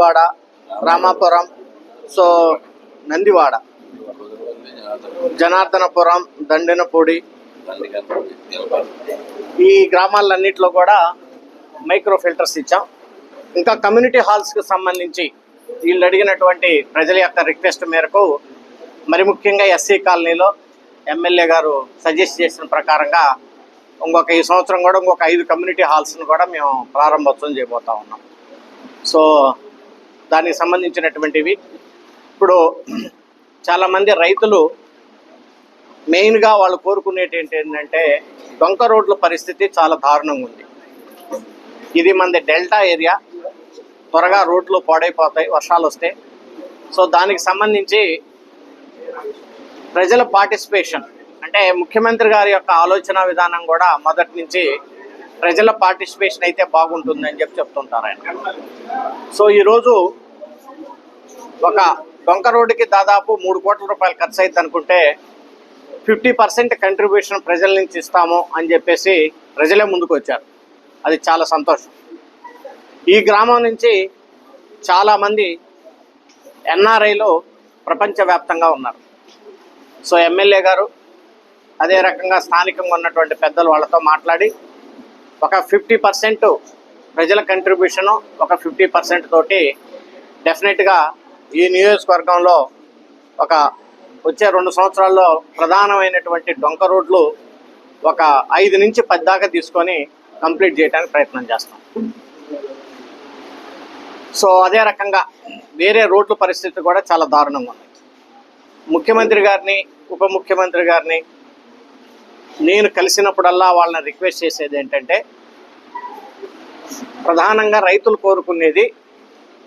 Nandivada Ramapuram so Nandivada. Janardhanapuram Dandinapudi. ఈ గ్రామాలన్నింటిలో కూడా మైక్రో ఫిల్టర్స్ ఇచ్చాం. ఇంకా కమ్యూనిటీ హాల్స్కి సంబంధించి వీళ్ళు అడిగినటువంటి ప్రజల యొక్క రిక్వెస్ట్ మేరకు మరి ముఖ్యంగా ఎస్సీ కాలనీలో ఎమ్మెల్యే గారు సజెస్ట్ చేసిన ప్రకారంగా ఇంకొక ఈ సంవత్సరం కూడా ఇంకొక ఐదు కమ్యూనిటీ హాల్స్ను కూడా మేము ప్రారంభోత్సవం చేయబోతా ఉన్నాం. సో దానికి సంబంధించినటువంటివి. ఇప్పుడు చాలామంది రైతులు మెయిన్గా వాళ్ళు కోరుకునేటి ఏంటంటే డొంక రోడ్ల పరిస్థితి చాలా దారుణంగా ఉంది. ఇది మనది డెల్టా ఏరియా. త్వరగా రోడ్లు పాడైపోతాయి వర్షాలు వస్తే. సో దానికి సంబంధించి ప్రజల పార్టిసిపేషన్ అంటే ముఖ్యమంత్రి గారి యొక్క ఆలోచన విధానం కూడా మొదటి నుంచి ప్రజల పార్టిసిపేషన్ అయితే బాగుంటుందని చెప్పి చెప్తుంటారు ఆయన సో ఈరోజు ఒక డొంక రోడ్డుకి దాదాపు మూడు కోట్ల రూపాయలు ఖర్చు అయింది అనుకుంటే ఫిఫ్టీ పర్సెంట్ కంట్రిబ్యూషన్ ప్రజల నుంచి ఇస్తాము అని చెప్పేసి ప్రజలే ముందుకు వచ్చారు అది చాలా సంతోషం. ఈ గ్రామం నుంచి చాలామంది ఎన్ఆర్ఐలో ప్రపంచవ్యాప్తంగా ఉన్నారు. సో ఎమ్మెల్యే గారు అదే రకంగా స్థానికంగా ఉన్నటువంటి పెద్దలు వాళ్ళతో మాట్లాడి ఒక ఫిఫ్టీ పర్సెంట్ ప్రజల కంట్రిబ్యూషను ఒక ఫిఫ్టీ పర్సెంట్ తోటి డెఫినెట్గా ఈ నియోజకవర్గంలో ఒక వచ్చే రెండు సంవత్సరాల్లో ప్రధానమైనటువంటి డొంక రోడ్లు ఒక ఐదు నుంచి పది దాకా తీసుకొని కంప్లీట్ చేయడానికి ప్రయత్నం చేస్తాం. సో అదే రకంగా వేరే రోడ్ల పరిస్థితి కూడా చాలా దారుణంగా ఉంది. ముఖ్యమంత్రి గారిని ఉప ముఖ్యమంత్రి గారిని నేను కలిసినప్పుడల్లా వాళ్ళని రిక్వెస్ట్ చేసేది ఏంటంటే ప్రధానంగా రైతులు కోరుకునేది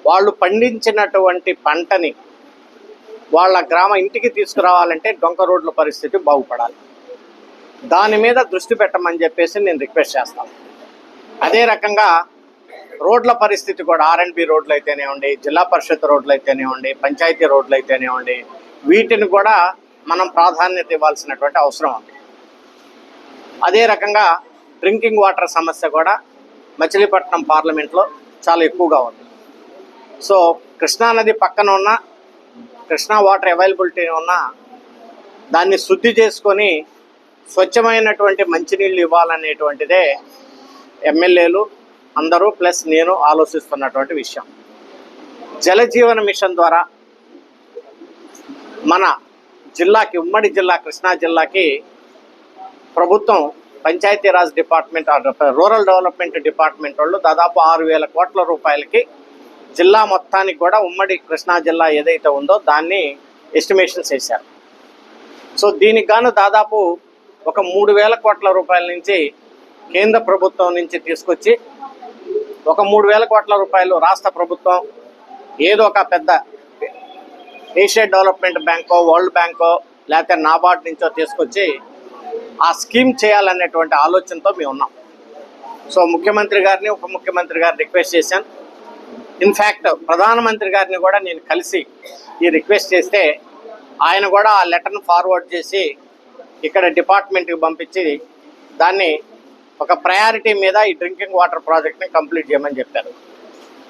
వాళ్ళు పండించినటువంటి పంటని వాళ్ళ గ్రామ ఇంటికి తీసుకురావాలంటే డొంక రోడ్ల పరిస్థితి బాగుపడాలి. దాని మీద దృష్టి పెట్టమని చెప్పేసి నేను రిక్వెస్ట్ చేస్తాను. అదే రకంగా రోడ్ల పరిస్థితి కూడా ఆర్ఎండ్బి రోడ్లు అయితేనేవ్వండి జిల్లా పరిషత్ రోడ్లు అయితేనేవ్వండి పంచాయతీ రోడ్లు అయితేనేవ్వండి వీటిని కూడా మనం ప్రాధాన్యత ఇవ్వాల్సినటువంటి అవసరం ఉంది. అదే రకంగా డ్రింకింగ్ వాటర్ సమస్య కూడా మచిలీపట్నం పార్లమెంట్లో చాలా ఎక్కువగా ఉంది. సో కృష్ణానది పక్కన ఉన్న కృష్ణా వాటర్ అవైలబిలిటీ ఉన్న దాన్ని శుద్ధి చేసుకొని స్వచ్ఛమైనటువంటి మంచినీళ్ళు ఇవ్వాలనేటువంటిదే ఎమ్మెల్యేలు అందరూ ప్లస్ నేను ఆలోచిస్తున్నటువంటి విషయం. జలజీవన మిషన్ ద్వారా మన జిల్లాకి ఉమ్మడి జిల్లా కృష్ణా జిల్లాకి ప్రభుత్వం Panchayati Raj department rural development department వాళ్ళు దాదాపు ఆరు వేల కోట్ల రూపాయలకి జిల్లా మొత్తానికి కూడా ఉమ్మడి కృష్ణా జిల్లా ఏదైతే ఉందో దాన్ని ఎస్టిమేషన్స్ వేశారు సో దీనికి గాను దాదాపు ఒక మూడు వేల కోట్ల రూపాయల నుంచి కేంద్ర ప్రభుత్వం నుంచి తీసుకొచ్చి ఒక మూడు వేల కోట్ల రూపాయలు రాష్ట్ర ప్రభుత్వం ఏదో ఒక పెద్ద ఏషియా డెవలప్మెంట్ బ్యాంకో వరల్డ్ బ్యాంకో లేకపోతే నాబార్డ్ నుంచో తీసుకొచ్చి ఆ స్కీమ్ చేయాలనేటువంటి ఆలోచనతో మేము ఉన్నాం. సో ముఖ్యమంత్రి గారిని ఉప ముఖ్యమంత్రి గారిని రిక్వెస్ట్ చేశాను. ఇన్ఫ్యాక్ట్ ప్రధానమంత్రి గారిని కూడా నేను కలిసి ఈ రిక్వెస్ట్ చేస్తే ఆయన కూడా ఆ లెటర్ను ఫార్వర్డ్ చేసి ఇక్కడ డిపార్ట్మెంట్కి పంపించి దాన్ని ఒక ప్రయారిటీ మీద ఈ డ్రింకింగ్ వాటర్ ప్రాజెక్ట్ని కంప్లీట్ చేయమని చెప్పారు.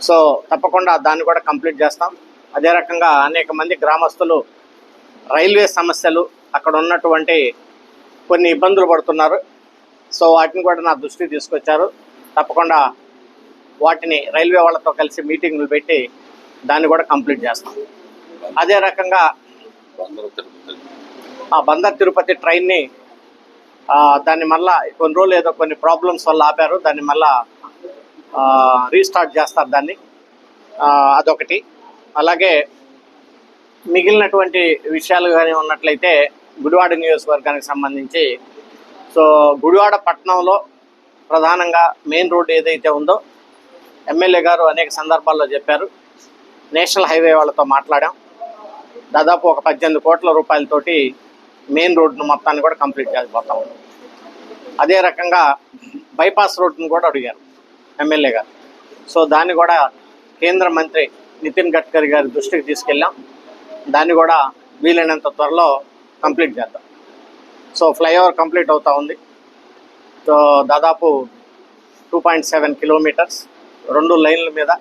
సో తప్పకుండా దాన్ని కూడా కంప్లీట్ చేస్తాం. అదే రకంగా అనేక మంది గ్రామస్తులు రైల్వే సమస్యలు అక్కడ ఉన్నటువంటి కొన్ని ఇబ్బందులు పడుతున్నారు. సో వాటిని కూడా నా దృష్టికి తీసుకొచ్చారు. తప్పకుండా వాటిని రైల్వే వాళ్ళతో కలిసి మీటింగ్లు పెట్టి దాన్ని కూడా కంప్లీట్ చేస్తాం. అదే రకంగా ఆ బందర్ తిరుపతి ట్రైన్ని దాన్ని మళ్ళా కొన్ని రోజులు ఏదో కొన్ని ప్రాబ్లమ్స్ వల్ల ఆపారు. దాన్ని మళ్ళా రీస్టార్ట్ చేస్తారు దాన్ని. అదొకటి. అలాగే మిగిలినటువంటి విషయాలు కానీ ఉన్నట్లయితే గుడివాడ నియోజకవర్గానికి సంబంధించి. సో గుడివాడ పట్టణంలో ప్రధానంగా మెయిన్ రోడ్డు ఏదైతే ఉందో ఎమ్మెల్యే గారు అనేక సందర్భాల్లో చెప్పారు. నేషనల్ హైవే వాళ్ళతో మాట్లాడాం. దాదాపు ఒక పద్దెనిమిది కోట్ల రూపాయలతోటి మెయిన్ రోడ్ను మొత్తాన్ని కూడా కంప్లీట్ చేయబోతాం అదే రకంగా బైపాస్ రోడ్డును కూడా అడిగారు ఎమ్మెల్యే గారు. సో దాన్ని కూడా కేంద్ర మంత్రి నితిన్ గడ్కరీ గారి దృష్టికి తీసుకెళ్ళాం. దాన్ని కూడా వీలైనంత త్వరలో కంప్లీట్ చేద్దాం. సో ఫ్లైఓవర్ కంప్లీట్ అవుతూ ఉంది. సో దాదాపు టూ పాయింట్ సెవెన్ కిలోమీటర్స్ రెండు లైన్ల మీద.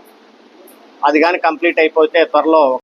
అది కానీ కంప్లీట్ అయిపోతే త్వరలో